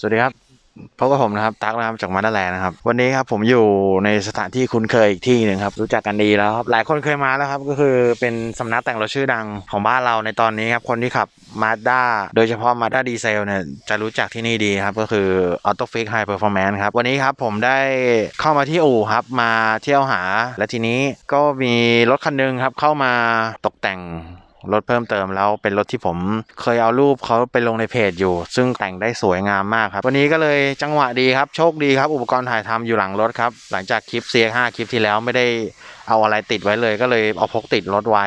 สวัสดีครับพบกับผมนะครับตั๊กนะครับจากมาดาแลนด์นะครับ วันนี้ครับผมอยู่ในสถานที่คุ้นเคยอีกที่หนึ่งครับ รู้จักกันดีแล้วครับหลายคนเคยมาแล้วครับก็คือเป็นสำนักแต่งรถชื่อดังของบ้านเราในตอนนี้ครับคนที่ขับมาด้าโดยเฉพาะมาด้าดีเซลเนี่ยจะรู้จักที่นี่ดีครับ ก็คือ Auto Fix High Performance ครับ วันนี้ครับผมได้เข้ามาที่อู่ครับมาเที่ยวหา และทีนี้ก็มีรถคันหนึงครับเข้ามาตกแต่ง รถเพิ่มเติมแล้วเป็นรถที่ผมเคยเอารูปเขาไปลงในเพจอยู่ ซึ่งแต่งได้สวยงามมากครับ วันนี้ก็เลยจังหวะดีครับ โชคดีครับ อุปกรณ์ถ่ายทำอยู่หลังรถครับ หลังจากคลิป CX5 คลิปที่แล้วไม่ได้เอาอะไรติดไว้เลย ก็เลยเอาพกติดรถไว้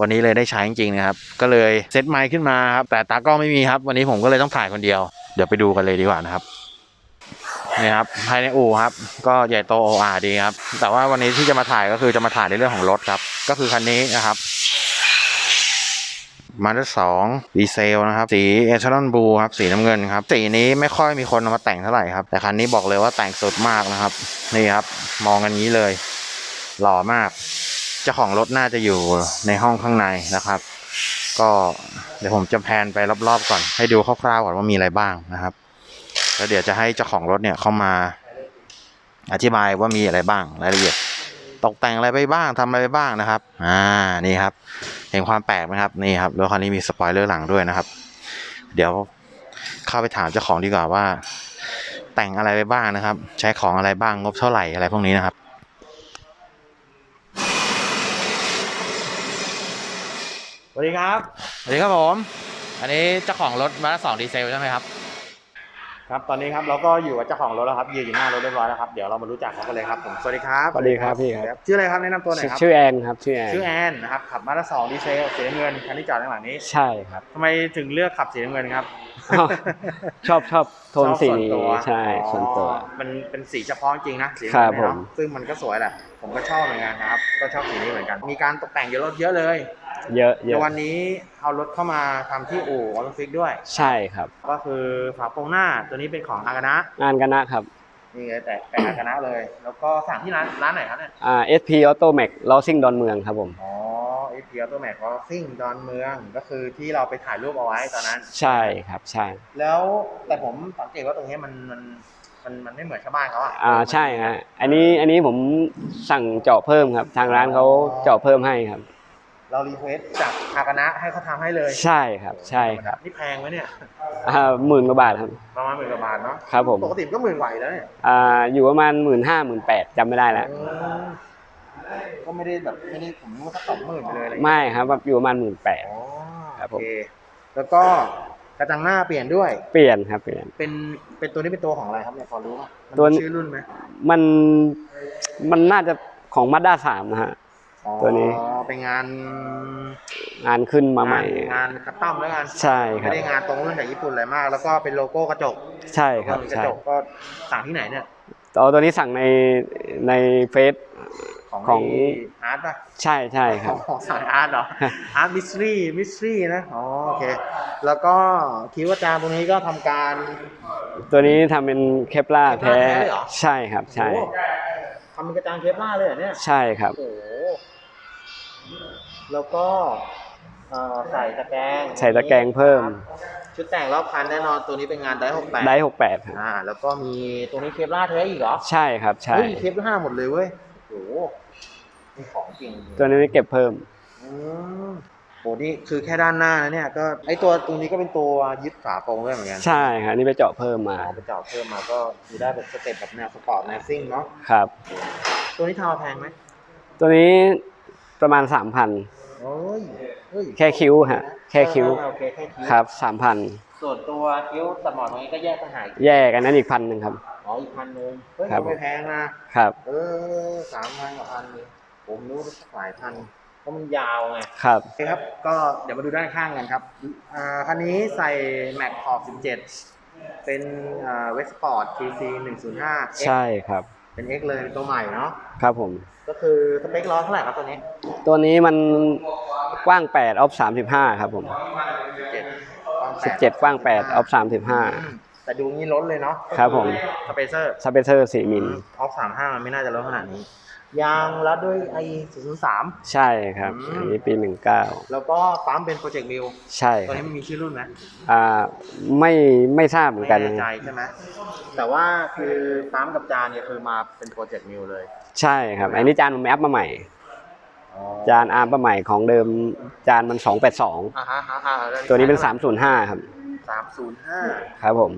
วันนี้เลยได้ใช้จริงๆนะครับ ก็เลยเซตไมค์ขึ้นมาครับแต่ตากล้องไม่มีครับ วันนี้ผมก็เลยต้องถ่ายคนเดียว เดี๋ยวไปดูกันเลยดีกว่านะครับนี่ครับภายในอู่ครับ ก็ใหญ่โตโออาดีครับแต่ว่าวันนี้ที่จะมาถ่ายก็คือจะมาถ่ายในเรื่องของรถครับ ก็คือคันนี้นะครับ มาด้สองดีเซลนะครับ สีเอชลอนบูครับ สีน้ำเงินครับ สีนี้ไม่ค่อยมีคนมาแต่งเท่าไหร่ครับ แต่คันนี้บอกเลยว่าแต่งสดมากนะครับ นี่ครับ มองกันนี้เลย หล่อมาก เจ้าของรถน่าจะอยู่ในห้องข้างในนะครับ ก็เดี๋ยวผมจะแพนไปรอบๆก่อน ให้ดูคร่าวๆก่อนว่ามีอะไรบ้างนะครับ แล้วเดี๋ยวจะให้เจ้าของรถเนี่ยเข้ามา อธิบายว่ามีอะไรบ้างรายละเอียด ตกแต่งอะไรไปบ้างทำอะไรไปบ้างนะครับ อ่า นี่ครับ เห็นความแปลกไหมครับนี่ครับรถคันนี้มีสปอยเลอร์หลังด้วยนะครับ เดี๋ยวเข้าไปถามเจ้าของดีกว่าว่า แต่งอะไรไปบ้างนะครับ ใช้ของอะไรบ้างงบเท่าไหร่อะไรพวกนี้นะครับสวัสดีครับสวัสดีครับผม อันนี้เจ้าของรถมาสองดีเซลใช่ไหมครับ ครับตอนนี้ครับเราก็อยู่กับเจ้าของรถแล้วครับยืนอยู่หน้ารถเรียบร้อยแล้วครับเดี๋ยวเรามารู้จักเขากันเลยครับผมสวัสดีครับสวัสดีครับพี่ครับ ชื่ออะไรครับแนะนำตัวหน่อยครับชื่อแอนครับชื่อแอนชื่อแอนนะครับขับมาด้าสองดีเซลสีน้ำเงินคันที่จอดข้างหลังนี้ใช่ครับทำไมถึงเลือกขับสีน้ำเงินครับอ้าวชอบชอบโทนสีนี้ชอบใช่อ๋อส่วนตัวมันเป็นสีเฉพาะจริงนะสีน้ำครัเงินบเนี่ยเนาะผมซึ่งมันก็สวยแหละผมก็ชอบเหมือนกันนะครับก็ชอบสีนี้เหมือนกัน มีการตกแต่งเยอะรถเยอะเลย เยอะเยเดี๋ยอะววันนี้เอารถเข้ามาทำที่อู่ออโตฟิกด้วย ใช่ครับ ก็คือฝาโปรงหน้าตัวนี้เป็นของอากานะงานกันนะครับนี่ไงแต่แต่อากานะเลย แล้วก็สั่งที่ร้านร้านไหนครับเนี่ยอ่า SP Auto Max ลอซิ่งดอนเมืองครับผมอ๋อเอพีออโตแมทซิ่งดอนเมืองก็คือที่เราไปถ่ายรูปเอาไว้ตอนนั้น ใช่ครับใช่ แล้วแต่ผมสังเกตว่าตรงนี้มันมันมันมันไม่เหมือนชาวบ้านเขาอะ อ่าใช่ฮะ อันนี้อันนี้ผมสั่งเจาะเพิ่มครับ ทางร้านเขาเจาะเพิ่มให้ครับ เรารีเควสจากอากานะให้เขาทำให้เลยใช่ครับใช่ครับนี่แพงไหมเนี่ยอ่าหมื่นกว่าบาทครับประมาณหมื่นกว่าบาทเนาะครับผมปกติก็หมื่นกว่าอยู่แล้วเนี่ยอ่าอยู่ประมาณหมื่นห้าหมื่นแปดจำไม่ได้แล้วอืมก็ไม่ได้แบบไม่ได้ผมนึกว่าสักสองหมื่นไปเลยอะไรอย่างเงี้ยไม่ครับแบบอยู่ประมาณหมื่นแปด อ๋อครับผมโอเคแล้วก็กระจังหน้าเปลี่ยนด้วย เปลี่ยนครับเปลี่ยน เป็นเป็นตัวนี้เป็นตัวของอะไรครับเนี่ยพอรู้ป่ะมันตัว มีชื่อรุ่นไหมมันมันน่าจะของมาด้าสามนะฮะอ๋อ ตัวนี้เป็นงานงานขึ้นมาใหม่ งานงานคัสตอมแล้วกันใช่คไม่รับได้งานตรงรุ่นจากญี่ปุ่นอะไรมาก แล้วก็เป็นโลโก้กระจกใช่ครับมีกระใช่จกก็สั่งที่ไหนเนี่ยเอาตัวนี้สั่งในในเฟซ ของของ อาร์ตป่ะใช่ใช่ครับของสั่งอาร์ตเหรอ อาร์ตมิสทรีมิสทรีนะอ๋อโอเค แล้วก็คิดว่าจานตรงนี้ก็ทำการ ตัวนี้ทำเป็นเคปลาร์แท้ เคปลาร์แท้เลยเหรอ ใช่ครับใช่ โอ้ทำเป็นกระจางเคปล่าร์เลยเหรอเนี่ย ใช่ครับ โอ้โห แล้วก็เอ่อใส่ตะแกรงใส่ตะแกรงเพิ่มชุดแต่งรอบคันแน่นอนตัวนี้เป็นงานไดหกแปดได้หกแปดครับอ่า แล้วก็มีตรงนี้เคปล่าร์แท้อีกเหรอใช่ครับใช่ เฮ้ยเคปล่าร์หมดเลยเว้ยโอ้โหนี่ของจริงตัวนี้เก็บเพิ่ม อืมโหนี่คือแค่ด้านหน้านะเนี่ยก็ไอตัวตรงนี้ก็เป็นตัวยึดฝาโปรงด้วยเหมือนกันใช่ครับนี่ไปเจาะเพิ่มมาอ๋อไปเจาะเพิ่มมาก็ดูได้เป็นสเต็ปแบบแนวสปอร์ตแนวซิ่งเนาะครับ ตัวนี้ทาวแพงไหมตัวนี้ ประมาณสามพันโอ้ยเฮ้ยแค่คิ้วฮะ แค่คิ้วโอเคแค่คิ้วครับสามพันส่วนตัวคิ้วตัดหมอนตรงนี้ก็แยกต่างหากแยกกันนั้นอีกพันหนึ่งครับ อ๋ออีกพันหนึ่งเฮ้ยครับ ไม่แพงนะครับ เออสามพันกับพันหนึงผมรู้ว่าสักหลายพันเพราะมันยาวไง ครับ โอเคครับ ก็เดี๋ยวมาดูด้านข้างกันครับ อ่า คันนี้ใส่แม็กขอบ17 เป็นอ่าเวสปอร์ต TC 105 X ใช่ครับ เป็น X เลยเป็นตัวใหม่เนาะครับผม ก็คือสเปคล้อเท่าไหร่ครับตัวนี้ตัวนี้มันกว้าง8ออฟ35ครับผม17 17 กว้าง8ออฟอืมแต่ดูงี้ล้นเลยเนาะครับผม สเปเซอร์35สเปเซอร์4มิล ออฟ35มันไม่น่าจะล้นขนาดนี้ ยางรัดด้วยไอศูนย์สาม ใช่ครับ อืม อันนี้ปีหนึ่งเก้าแล้วก็ปั๊มเป็นโปรเจกต์มิลใช่ตัวครันี้บมันมีชื่อรุ่นไหมอ่าไม่ไม่ทราบเหมือนไม่กัน แน่ใจใช่ไหมแต่ว่าคือปั๊มกับจานเนี่ยคือมาเป็นโปรเจกต์มิลเลยใช่ครับ อันนี้จานผมแอปมาใหม่จานอาร์มมาใหม่ของเดิมจานมัน 282 อ่าฮะอ่าฮะแล้ตัวนี้เป็น 305 ครับ สามศูนย์ห้าครับผม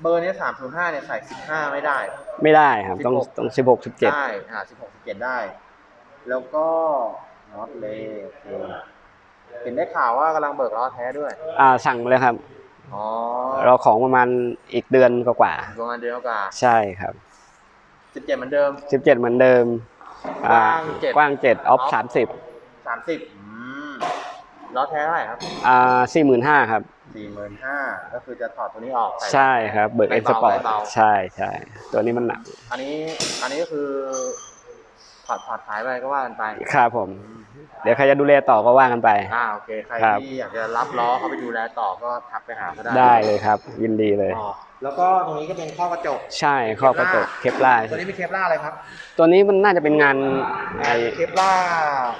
เบอร์เนี้สามศูนย์ห้าเนี่ยใส่สิบห้าไม่ได้ ไม่ได้ครับ ต้อง16 ต้อง16 17ได้อ่าสิบหกสิบเจ็ดได้ แล้วก็น็อตเลยโอเคเห็นได้ข่าวว่ากำลังเบิกล้อแท้ด้วย อ่าสั่งมาแล้วครับ อ๋อรอของประมาณอีกเดือนกว่าประมาณเดือนกว่าๆใช่ครับสิบเจ็ดเหมือนเดิม17เหมือนเดิมอ่กว้าง7กว้าง7ออฟ30สามสิบอืมล้อแท้เท่าไหร่ครับ อ่า45,000ครับ สี่หมื่นห้าก็คือจะถอดตัวนี้ออกส่ใช่ครับเบิร์กไม่เอ็นสเบาปอร์ตไม่เบาใช่ใช่ตัวนี้มันหนัก อันนี้อันนี้ก็คือถอดถอดขายไปก็ว่ากันไปครับผม เดี๋ยวใครจะดูแลต่อก็ว่ากันไปอ่าโอเคใครครับที่อยากจะรับล้อเขาไปดูแลต่อก็ทักไปหาเขาได้ได้เลยครับ ยินดีเลยอ๋อแล้วก็ตรงนี้ก็เป็นข้อกระจก ใช่ครอบกระจกเคปลาร์ตัวนี้เป็นเคปล่าอะไรครับ ตัวนี้มันน่าจะเป็นงานไอเคปล่า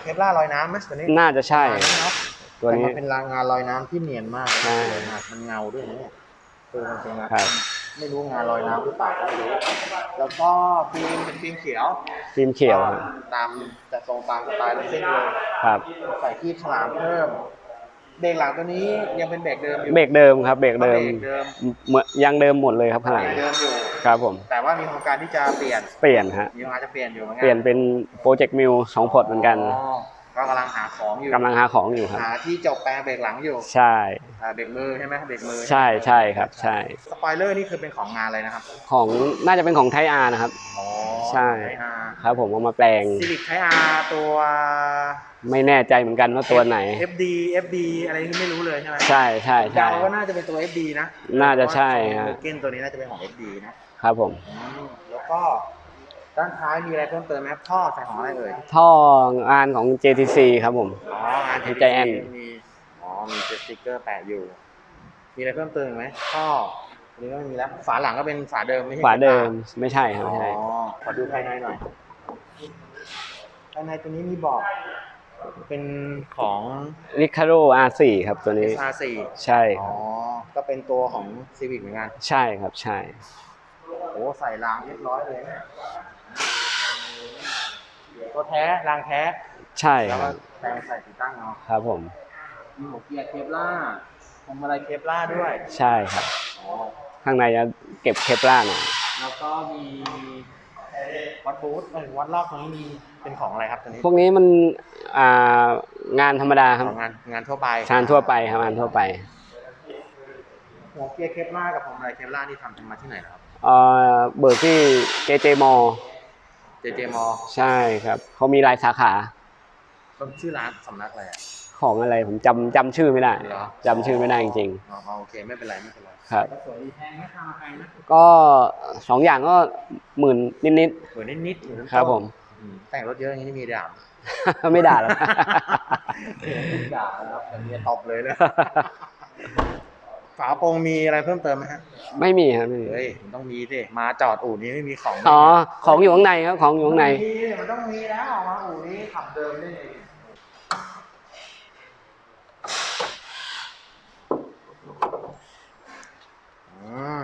เคปล่าลอยน้ำไหมตัวนี้น่าจะใช่เนาะ ตัวนี้แต่มันเป็นรางงานลอยน้ำที่เนียนมากใช่สวยมากมันเงาด้วยนะเนี่ยคือมันเป็นนะครับ ไม่รู้งานลอยน้ำหรือเปล่าก็ไม่รู้แล้วก็ฟิล์มเป็นฟิล์มเขียวฟิล์มเขียวครับตามแต่ทรงตามสไตล์รถซิ่งเลยครับ ใส่ที่ฉลามเพิ่ม เบรกหลังตัวนี้ยังเป็นเบรกเดิมอยู่เบรกเดิมครับ เบรกเดิมเบรกเดิมเหมือนยังเดิมหมดเลยครับข้างหลังเบรกเดิมอยู่ ครับผม แต่ว่ามีโครงการที่จะเปลี่ยน เปลี่ยนฮะ มีโครงการจะเปลี่ยนอยู่เหมือนกั เปลี่ยนเป็นโปรเจกต์มิวสองพอร์ตเหมือนกัน อ๋อ ก็กำลังหาของอยู่กำลังหาของอยู่ครับหาที่จบแปลงเบรกหลังอยู่ใช่อ่าเบรกมือใช่ไหมเบรกมือใช่ใช่ครับใช่สปอยเลอร์นี่คือเป็นของงานอะไรนะครับ ของน่าจะเป็นของไทอาร์นะครับอ๋อใช่ไทอาร์ครับผมเอามาแปลงซีวิกไทอาร์ตัวไม่แน่ใจเหมือนกันว่าตัวไหน FD FD อะไรที่ไม่รู้เลยใช่ไหมใช่ใช่ใช่เดาว่าน่าจะเป็นตัว FD นะ น่าจะใช่เพราะฮะว่าเกนตัวนี้น่าจะเป็นของ FD นะครับผมอืมแล้วก็ ด้านท้ายมีอะไรเพิ่มเติมไหมครับท่อใส่ของอะไรเอ่ยท่องานของ JTC ครับผม อ๋องานที่ Giant มีอ๋อมีสติ๊กเกอร์แปะอยู่ มีอะไรเพิ่มเติมอีกไหมท่ออันนี้ก็ไม่มีแล้วฝาหลังก็เป็นฝาเดิมไม่ใช่ฝาเดิมไม่ใช่ครับอ๋อไม่ใช่ขอดูภายในหน่อยภายในตัวนี้มีบอก เป็นของริคาโด R4 ครับตัวนี้ SR4 ใช่คอ๋อรับ ก็เป็นตัวของ Civic เหมือนกัน ใช่ครับใช่ โอ้ใส่รางเรียบร้อยเลยเนี่ย ตัวแท้รางแท้ใช่แล้วคก็รับแปลงใส่ติดตั้งเนาะครับผม มีหัวเกียร์เคปล่าพวงมาลัยเคปล่าด้วยใช่ครับอ๋อข้างในจะเก็บเคปล่าหน่อยแล้วก็มีวัดบูธเอ้ยวัดรอบตรงนี้มีเป็นของอะไรครับตัวนี้พวกนี้มันอ่างานธรรมดาครับของงานงานทั่วไปงานทั่วไปครับงานทั่วไปหัวเกียร์เคปล่ากับพวงมาลัยเคปล่านี่ทำมาที่ไหนนะครับ เอ่อเบิร์กที่ JJ m a l l เจเจมอใช่ครับเขามีหลายสาขาต้นชื่อร้านสำนักอะไรอะของอะไรผมจำจำชื่อไม่ได้เหรอจำชื่อไม่ได้จริงอ๋ออ๋อโอเคไม่เป็นไรไม่เป็นไรๆครับก็สวยดีแพงไม่ทำใครนะก็สองอย่างก็หมื่นนิดสวยนิดๆอยู่น้ำๆครับผม อืมแต่งรถเยอะอย่างนี้นี่มีด่ามไม่ด่าหรอก ด่านะครับแต่เมียตบเลยเลย ฝาโปรงมีอะไรเพิ่มเติมไหมฮะไม่มีครับไม่มีเฮ้ยมันต้องมีสิมาจอดอู่นี้ไม่มีของอ๋อของอยู่ข้างในครับของอยู่ข้างในมีมันต้องมีแล้วออกมาอู่นี้ขับเดิมได้เลยอืม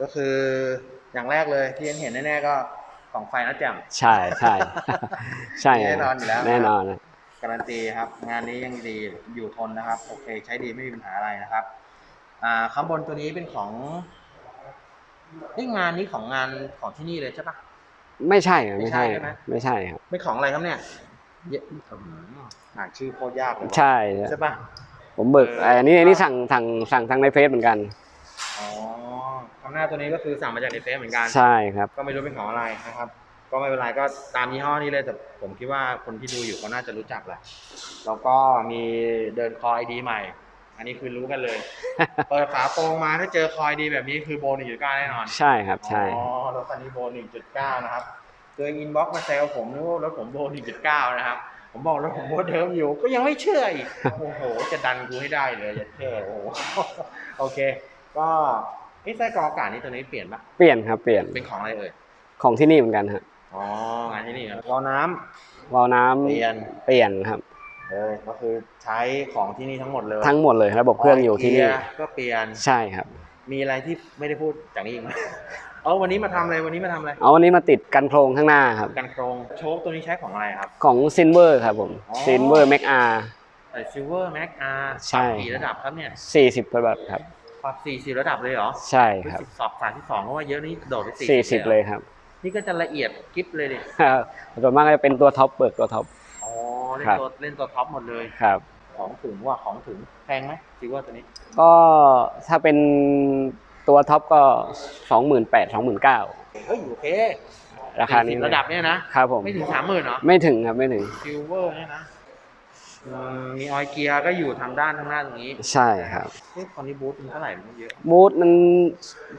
ก็คืออย่างแรกเลยที่เห็นเห็นแน่ๆก็ของไฟนะแจ่มใช่ใช่ใช่แน่นอนอยู่แล้วแน่นอนนะการันตีครับ งานนี้ยังดีอยู่ทนนะครับ โอเค ใช้ดีไม่มีปัญหาอะไรนะครับ อ่าข้างบนตัวนี้เป็นของนี่งานนี้ของงานของที่นี่เลยใช่ปะ ไม่ใช่ครับไม่ใช่ไม่ใช่ใช่ไหม ไม่ใช่ครับ เป็นของอะไรครับเนี่ยเยอะอืมอ่านชื่อโคตรยากเลยว่ะใช่ใช่ปะ ผมเบิกอันนี้อันนี้สั่งสั่งสั่งทางในเฟซเหมือนกัน อ๋อข้างหน้าตัวนี้ก็คือสั่งมาจากในเฟซเหมือนกัน ใช่ครับ ก็ไม่รู้เป็นของอะไรนะครับ ก็ไม่เป็นไรก็ตามยี่ห้อนี้เลยแต่ผมคิดว่าคนที่ดูอยู่เขาน่าจะรู้จักแหละ แล้วก็มีเดินคอยดีใหม่ อันนี้คือรู้กันเลย เปิดฝาโปรงมาถ้าเจอคอยดีแบบนี้คือโบหนึ่งจุดเก้าแน่นอน ใช่ครับใช่ อ๋อรถคันนี้โบหนึ่งจุดเก้านะครับตัวอินบ็อกมาแซวผมนึกว่ารถผมโบหนึ่งจุดเก้านะครับ ผมบอกรถผมโบเดิมอยู่ก็ยังไม่เชื่ออีก โอ้โห จะดันกูให้ได้เลยอย่าเท่โอ้โหโอเค ก็ไอ้ไส้กรองอากาศนี่ตัวนี้เปลี่ยนปะเปลี่ยนครับเปลี่ยน เป็นของอะไรเอ่ย ของที่นี่เหมือนกันฮะ อ๋องานที่นี่ครับวาล์วน้วาล์วน้ำำเปลี่ยน เปลี่ยนครับ เลยก็คือใช้ของที่นี่ทั้งหมดเลยทั้งหมดเลยระบบเครื่องอยู่ที่นี่เกีร์ก็เปลี่ยนใช่ครับ มีอะไรที่ไม่ได้พูดจากนี้อีกไหมเออวันนี้มาทำอะไรวันนี้มาทำอะไรเอาวันนี้มาติดกันโครงข้างหน้าครับกันโครงโชคตัวนี้ใช้ของอะไรครับของซินเวอร์ครับผมอ๋อซินเวอร์แม็กอาร์แต่ซิลเวอร์แม็กอาร์ใช่กี่ระดับครับเนี่ยสี่สิบระดับครับปรับสี่สิบระดับเลยเหรอใช่ครับสอบสามที่สองเพราะว่าเยอะนี่โดดไปสี่สี่สิบเลยครับนี่ก็จะละเอียดกิฟเลยดิส่วนมากก็จะเป็นตัวท็อปเปิดตัวท็อป อ๋อเล่นครับตัวเล่นตัวท็อปหมดเลยครับ ของถึงว่าของถึงแพงไหมซิลเวอร์ตัวนี้ ก็ถ้าเป็นตัวท็อปก็สองหมื่นแปดสองหมื่นเก้าเฮ้ยโอเคราคานี้40ระดับเนี่ยนะครับผมไม่ถึงสามหมื่นเหรอไม่ถึงครับไม่ถึงซิลเวอร์เนี่ยนะอืมมีออยเกียร์ก็อยู่ทางด้านข้างหน้าตรงนี้ ใช่ครับเฮ้ยตอนนี้บูธมันเท่าไหร่มันเยอะบูธมัน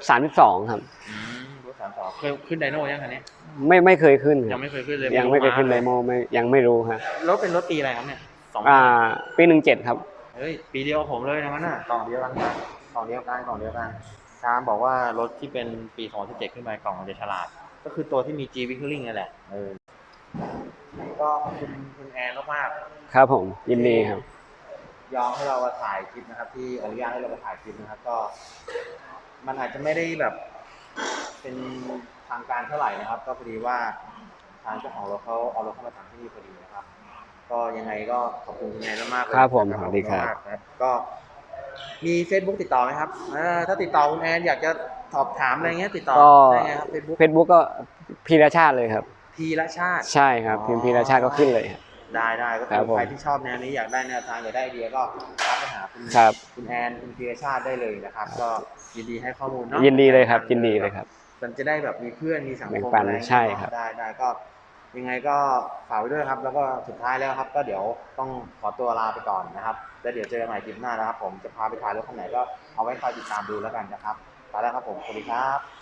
สามสิบสองครับอืมบูธ สามสองเคยขึ้นไดโน่ยังคันนี้ไม่ไม่เคยขึ้นคยัรังบไม่เคยขึ้นเลยยังไม่เคยขึ้นเลไดโมไม่ยังไม่รู้ฮะรถเป็นรถปีอะไรครับเนี่ยสองอ่าปีหนึ่งเจ็ดครับ เฮ้ยปีเดียวกับผมเลยนะมันน่ะกล่องเดียวกันนะกล่องเดียวกันกล่องเดียวกันชามบอกว่ารถที่เป็นปี2017ขึ้นไปกล่องมันจะฉลาด ก็คือตัวที่มี G w i c k l i n g นี่แหละเออก็ขอบคุณคุณแอนมากๆ ครับผมยินดีครับ ยอมให้เรามาถ่ายคลิปนะครับ ที่อนุญาตให้เรามาถ่ายคลิปนะครับ ก็ มันอาจจะไม่ได้แบบ เป็นทางการเท่าไหร่นะครับ ก็พอดีว่าทางเจ้าของรถเขาเอารถเข้ามาทำที่นี่พอดีนะครับ ก็ยังไงก็ขอบคุณคุณแอนมากๆเลยครับผมนะสวัสดีครับ ขอณมากครับก็มี Facebook ติดต่อไหมครับเออถ้าติดต่อคุณแอนอยากจะสอบถามอะไรเงี้ยติดต่อก็ได้ไงครับ Facebook เฟซบุ๊กก็พีรชาติเลยครับ พีละชาติ ใช่ครับพิมพ์พีรชาติก็ขึ้นเลยครับ ได้ได้ก็ครัคืบอผม ใครที่ชอบแนวนี้อยากได้แนวทางอยากได้ไอเดียก็ทักไปหาคุณครับ คุณแอนคุณพีรชาติได้เลยนะครับ ก็ ยินดีให้ข้อมูลเนาะยินดีเลยครับ ยินดีเลยครับ มันจะได้แบบมีเพื่อนมีสังแบ่งคมปันอะไรอย่างเงี้ยใช่ครับ ได้ได้ก็ยังไงก็ฝากไว้ด้วยครับ แล้วก็สุดท้ายแล้วครับ ก็เดี๋ยวต้องขอตัวลาไปก่อนนะครับแล้วเดี๋ยวเจอกันใหม่คลิปหน้านะครับ ผมจะพาไปถ่ายรถคันไหนก็เอาไว้คอยติดตามดูแล้วกันนะครับไปแล้วครับผมสวัสดีครับ